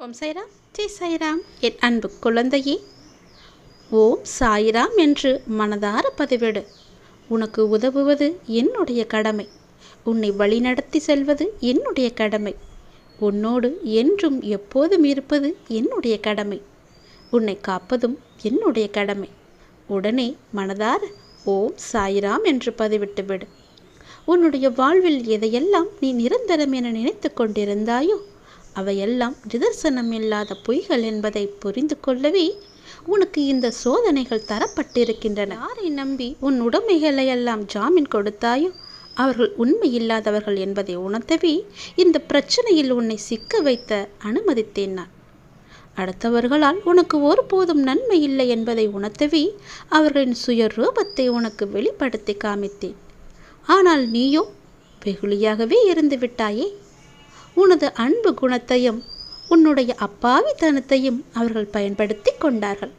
ஓம் சாய்ராம். ஜெய் சாய்ராம். என் அன்பு குழந்தையே ஓம் சாய்ராம் என்று மனதார பதிவிடு. உனக்கு உதவுவது என்னுடைய கடமை. உன்னை வழிநடத்தி செல்வது என்னுடைய கடமை. உன்னோடு என்றும் எப்போதும் இருப்பது என்னுடைய கடமை. உன்னை காப்பதும் என்னுடைய கடமை. உடனே மனதார ஓம் சாய்ராம் என்று பதிவிட்டு விடு. உன்னுடைய வாழ்வில் எதையெல்லாம் நீ நிரந்தரம் என நினைத்து கொண்டிருந்தாயோ அவையெல்லாம் நிதர்சனம் இல்லாத பொய்கள் என்பதை புரிந்து கொள்ளவே உனக்கு இந்த சோதனைகள் தரப்பட்டிருக்கின்றன. யாரை நம்பி உன் உடைமைகளை எல்லாம் ஜாமீன் கொடுத்தாயோ அவர்கள் உண்மை இல்லாதவர்கள் என்பதை உணர்த்தவே இந்த பிரச்சனையில் உன்னை சிக்க வைத்த அனுமதித்தேன் நான். அடுத்தவர்களால் உனக்கு ஒருபோதும் நன்மை இல்லை என்பதை உணர்த்தவே அவர்களின் சுய ரூபத்தை உனக்கு வெளிப்படுத்தி காமித்தேன். ஆனால் நீயோ வெகுளியாகவே இருந்து விட்டாயே. உனது அன்பு குணத்தையும் உன்னுடைய அப்பாவித்தனத்தையும் அவர்கள் பயன்படுத்தி கொண்டார்கள்.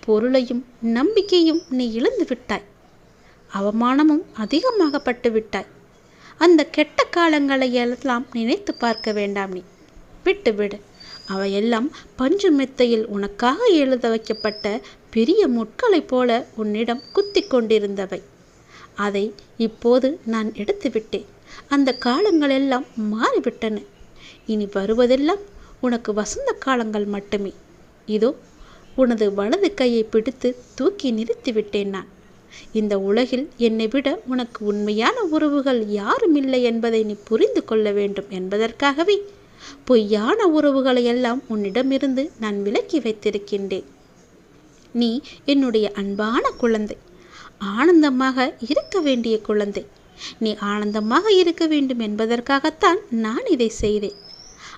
பொருளையும் நம்பிக்கையும் நீ இழந்து விட்டாய். அவமானமும் அதிகமாகப்பட்டு விட்டாய். அந்த கெட்ட காலங்களை எல்லாம் நினைத்து பார்க்க வேண்டாம் நீ. விட்டு விடு அவையெல்லாம் பஞ்சு மெத்தையில் உனக்காக எழுத வைக்கப்பட்ட பெரிய முட்களைப் போல உன்னிடம் குத்தி கொண்டிருந்தவை. அதை இப்போது நான் எடுத்துவிட்டேன். அந்த காலங்கள் எல்லாம் மாறிவிட்டன. இனி வருவதெல்லாம் உனக்கு வசந்த காலங்கள் மட்டுமே. இதோ உனது வலது கையை பிடித்து தூக்கி நிறுத்திவிட்டேன் நான். இந்த உலகில் என்னை விட உனக்கு உண்மையான உறவுகள் யாரும் இல்லை என்பதை நீ புரிந்து கொள்ள வேண்டும் என்பதற்காகவே பொய்யான உறவுகளை எல்லாம் உன்னிடமிருந்து நான் விலக்கி வைத்திருக்கின்றேன். நீ என்னுடைய அன்பான குழந்தை. ஆனந்தமாக இருக்க வேண்டிய குழந்தை. நீ ஆனந்தமாக இருக்க வேண்டும் என்பதற்காகத்தான் நான் இதை செய்தேன்.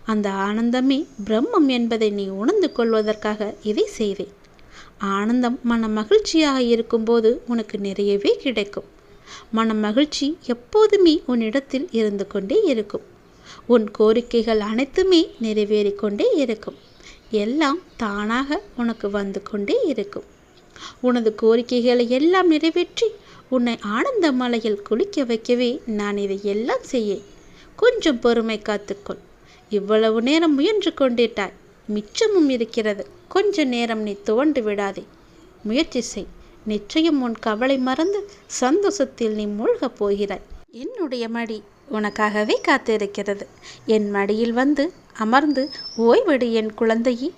அந்த ஆனந்தமே பிரம்மம் என்பதை நீ உணர்ந்து கொள்வதற்காக இதை செய்தேன். ஆனந்தம் மன மகிழ்ச்சியாக இருக்கும்போது உனக்கு நிறையவே கிடைக்கும். மன மகிழ்ச்சி எப்போதுமே உன்னிடத்தில் இருந்து கொண்டே இருக்கும். உன் கோரிக்கைகள் அனைத்துமே நிறைவேறிக்கொண்டே இருக்கும். எல்லாம் தானாக உனக்கு வந்து கொண்டே இருக்கும். உனது கோரிக்கைகளை எல்லாம் நிறைவேற்றி உன்னை ஆனந்த மலையில் குளிக்க வைக்கவே நான் இதை எல்லாம் செய்ய கொஞ்சம் பொறுமை காத்துக்கொள். இவ்வளவு நேரம் முயன்று கொண்டிட்டாய். மிச்சமும் இருக்கிறது. கொஞ்ச நேரம் நீ துவண்டு விடாதே. முயற்சி செய். நிச்சயம் உன் கவலை மறந்து சந்தோஷத்தில் நீ மூழ்கப் போகிறாய். என்னுடைய மடி உனக்காகவே காத்திருக்கிறது. என் மடியில் வந்து அமர்ந்து ஓய்வெடு என் குழந்தையே.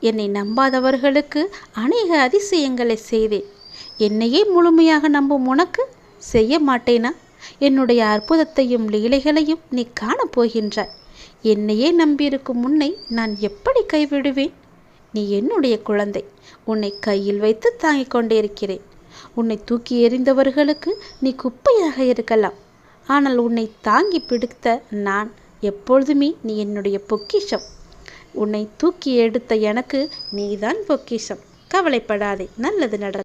என்னை நம்பாதவர்களுக்கு அநேக அதிசயங்களை செய்தேன் என்னையே முழுமையாக நம்பும் உனக்கு செய்ய மாட்டேனா? என்னுடைய அற்புதத்தையும் லீலைகளையும் நீ காணப்போகின்றாய் என்னையே நம்பியிருக்கும் உன்னை நான் எப்படி கைவிடுவேன்? நீ என்னுடைய குழந்தை. உன்னை கையில் வைத்து தாங்கிக் கொண்டிருக்கிறேன். உன்னை தூக்கி எறிந்தவர்களுக்கு நீ குப்பையாக இருக்கலாம். ஆனால் உன்னை தாங்கி பிடித்த நான் எப்பொழுதுமே நீ என்னுடைய பொக்கிஷம். உன்னை தூக்கி எடுத்த எனக்கு நீதான் பொக்கிஷம். கவலைப்படாதே. நல்லது நட